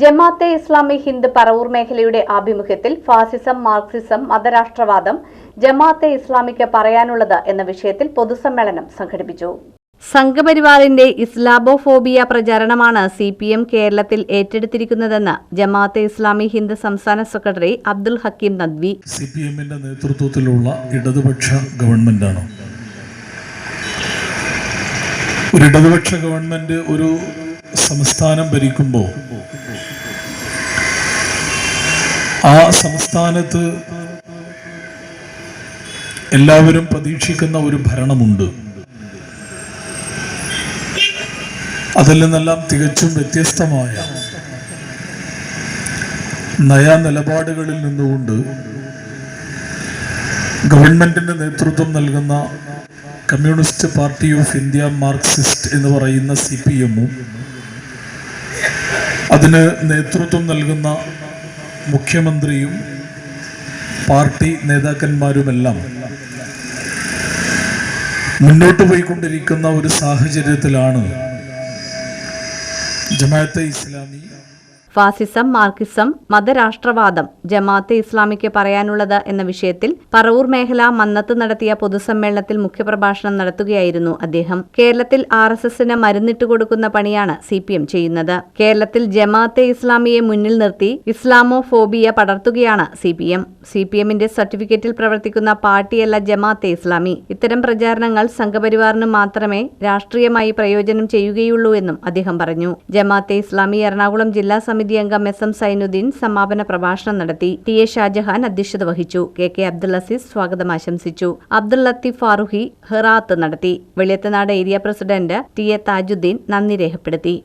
ജമാഅത്തെ ഇസ്ലാമി ഹിന്ദ് പറവൂർ മേഖലയുടെ ആഭിമുഖ്യത്തിൽ ഫാസിസം മാർക്സിസം മതരാഷ്ട്രവാദം ജമാഅത്തെ ഇസ്ലാമിക്ക് പറയാനുള്ളത് എന്ന വിഷയത്തിൽ പൊതുസമ്മേളനം സംഘടിപ്പിച്ചു. സംഘപരിവാറിന്റെ ഇസ്ലാബോഫോബിയ പ്രചാരണമാണ് സി പി എം കേരളത്തിൽ ഏറ്റെടുത്തിരിക്കുന്നതെന്ന് ജമാഅത്തെ ഇസ്ലാമി ഹിന്ദ് സംസ്ഥാന secretary Abdul Hakeem Nadvi. C P എമ്മിന്റെ നേതൃത്വത്തിലുള്ള ഇടതുപക്ഷ ഗവൺമെന്റാണ്. ഒരു ഇടതുപക്ഷ ഗവൺമെന്റ് ഒരു സംസ്ഥാനം ഭരിക്കുമ്പോൾ ആ സംസ്ഥാനത്ത് എല്ലാവരും പ്രതീക്ഷിക്കുന്ന ഒരു ഭരണമുണ്ട്. അതിൽ നിന്നെല്ലാം തികച്ചും വ്യത്യസ്തമായ നയ നിലപാടുകളിൽ നിന്നുകൊണ്ട് ഗവൺമെന്റിന്റെ നേതൃത്വം നൽകുന്ന communist party of India Marxist എന്ന് പറയുന്ന സി പി എമ്മും അതിന് നേതൃത്വം നൽകുന്ന മുഖ്യമന്ത്രിയും പാർട്ടി നേതാക്കന്മാരുമെല്ലാം മുന്നോട്ട് പോയിക്കൊണ്ടിരിക്കുന്ന ഒരു സാഹചര്യത്തിലാണ് ജമാഅത്തെ ഇസ്ലാമി ഫാസിസം മാർക്സിസം മതരാഷ്ട്രവാദം ജമാഅത്തെ ഇസ്ലാമിക്ക് പറയാനുള്ളത് എന്ന വിഷയത്തിൽ പറവൂർ മേഖല മന്നത്ത് നടത്തിയ പൊതുസമ്മേളനത്തിൽ മുഖ്യപ്രഭാഷണം നടത്തുകയായിരുന്നു അദ്ദേഹം. കേരളത്തിൽ ആർ എസ് എസിന് മരുന്നിട്ട് കൊടുക്കുന്ന പണിയാണ് സി പി എം ചെയ്യുന്നത്. കേരളത്തിൽ ജമാഅത്തെ ഇസ്ലാമിയെ മുന്നിൽ നിർത്തി Islamophobia പടർത്തുകയാണ് C P M. C P എമ്മിന്റെ സർട്ടിഫിക്കറ്റിൽ പ്രവർത്തിക്കുന്ന പാർട്ടിയല്ല ജമാഅത്തെ ഇസ്ലാമി. ഇത്തരം പ്രചാരണങ്ങൾ സംഘപരിവാറിന് മാത്രമേ രാഷ്ട്രീയമായി പ്രയോജനം ചെയ്യുകയുള്ളൂ എന്നും അദ്ദേഹം പറഞ്ഞു. ജമാഅത്തെ ഇസ്ലാമി എറണാകുളം ജില്ലാ സമിതി അംഗം എസ് എം സൈനുദ്ദീൻ സമാപന പ്രഭാഷണം നടത്തി ടി എ ഷാജഹാൻ അധ്യക്ഷത വഹിച്ചു. കെ കെ അബ്ദുൽ അസീസ് സ്വാഗതം ആശംസിച്ചു. അബ്ദുൽ ലത്തീഫ് ഫാറുഹി ഹെറാത്ത് നടത്തി. Veliyathanad area president T A Thajudheen നന്ദി രേഖപ്പെടുത്തി.